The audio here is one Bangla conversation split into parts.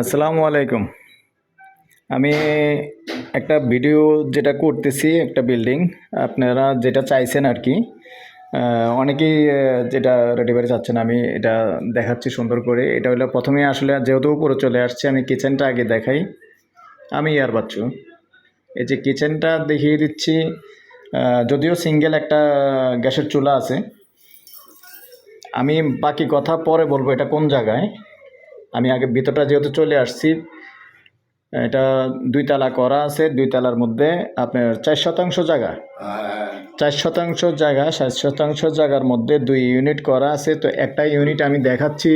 আসসালামু আলাইকুম। আমি একটা ভিডিও যেটা করতেছি, একটা বিল্ডিং আপনারা যেটা চাইছেন আর কি অনেকেই যেটা রেডি করে চাচ্ছেন, আমি এটা দেখাচ্ছি সুন্দর করে। এটা হলো প্রথমে আসলে যেহেতু উপরে চলে আসছে, আমি কিচেনটা আগে দেখাই। আমি ইয়ার বাচ্চু। এই যে কিচেনটা দেখিয়ে দিচ্ছি যদিও সিঙ্গেল একটা গ্যাসের চুলা আছে আমি বাকি কথা পরে বলব এটা কোন জায়গায়। আমি আগে ভিতরটা যেহেতু চলে আসছি এটা দুই তালা করা আছে দুই তালার মধ্যে আপনার চার শতাংশ জায়গা। চার শতাংশ জায়গা সাত শতাংশ জায়গার মধ্যে দুই ইউনিট করা আছে তো একটা ইউনিট আমি দেখাচ্ছি।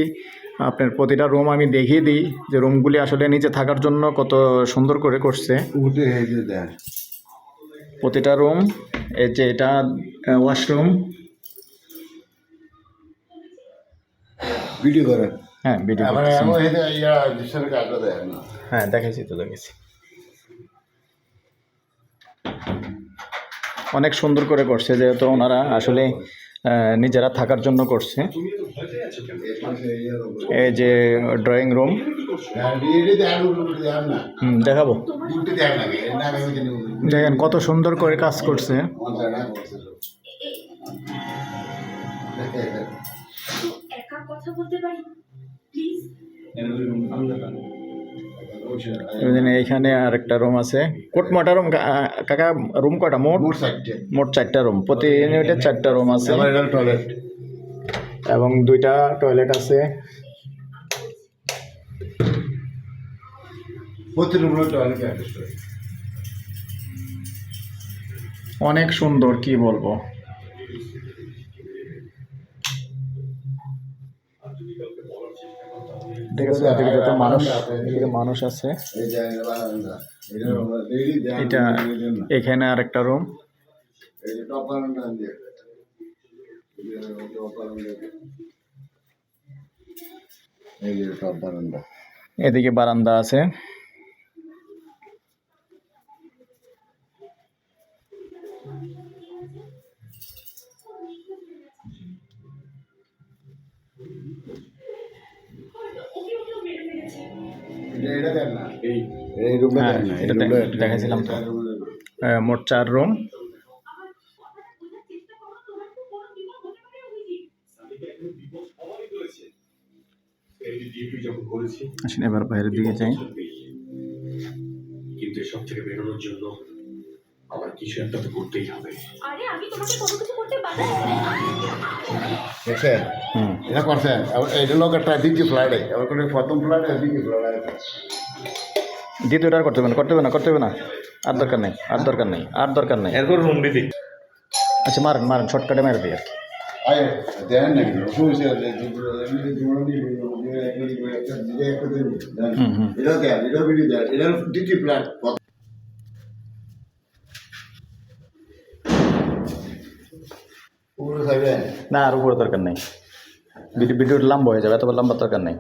আপনার প্রতিটা রুম আমি দেখিয়ে দিই যে রুমগুলি আসলে নিচে থাকার জন্য কত সুন্দর করে করছে। প্রতিটা রুম এই যে এটা ওয়াশরুম ভিডিও করে। হ্যাঁ ভিডিও হ্যাঁ দেখেছি তো দেখেছি অনেক সুন্দর করে করছে যেহেতু ওনারা আসলে নিজেরা থাকার জন্য করছে। এই যে ড্রয়িং রুম হ্যাঁ। হুম দেখাবো। দেখেন কত সুন্দর করে কাজ করছে। কথা বলতে পারি? প্লিজ এখানে এইখানে আর একটা রুম আছে। কোট মোটা রুম কাকা রুম কটা? মোট? মোট মোট চারটা রুম। প্রতি ইউনিটে চারটা রুম আছে। টয়লেট এবং দুইটা টয়লেট আছে। প্রতি রুমে টয়লেট অনেক সুন্দর কি বলব? ঠিক আছে, এদিকে যত মানুষ, এদিকে মানুষ আছে এটা। এখানে আর একটা রুম এদিকে বারান্দা টপ হ্যাঁ, দেন না এই এটা দেখাইছিলাম তো। আহ, মোট চার রুম। আসেন এবার বাইরের দিকে যাই। কিন্তু এসব থেকে বেরোনোর জন্য আমার কিছু একটা তো করতেই হবে। আরে আমি তোমাকে কোনো কিছু করতে বাধা দিচ্ছি দেখছেন? হুম। এটা করছেন? আবার এটা লোক একটা দ্বিতীয় ফ্লাইটে আবার কোনো প্রথম ফ্লাইটে দ্বিতীয় ফ্লাইটে দ্বিতীয়টা আর করতে হবে না করতে হবে না করতে হবে না। আর দরকার নেই আর দরকার নেই আর দরকার নেই। এরপর রুম দিদি আচ্ছা মারেন মারেন শর্টকাটে মেরে দিই আর কি। আয় দেন নাকি সমস্যা আছে দুপুরে এমনি জীবন দিয়ে একটা দিকে একটা দিকে একটা দিকে দেন হুম, হুম। এটা দেন এটা ভিডিও দেন এটা দ্বিতীয় ফ্লাইট পুরো খাইবেন না আর উপরে দরকার নেই। ভিডিও ভিডিও লম্বা হয়ে যাবে এত লম্বা দরকার নেই।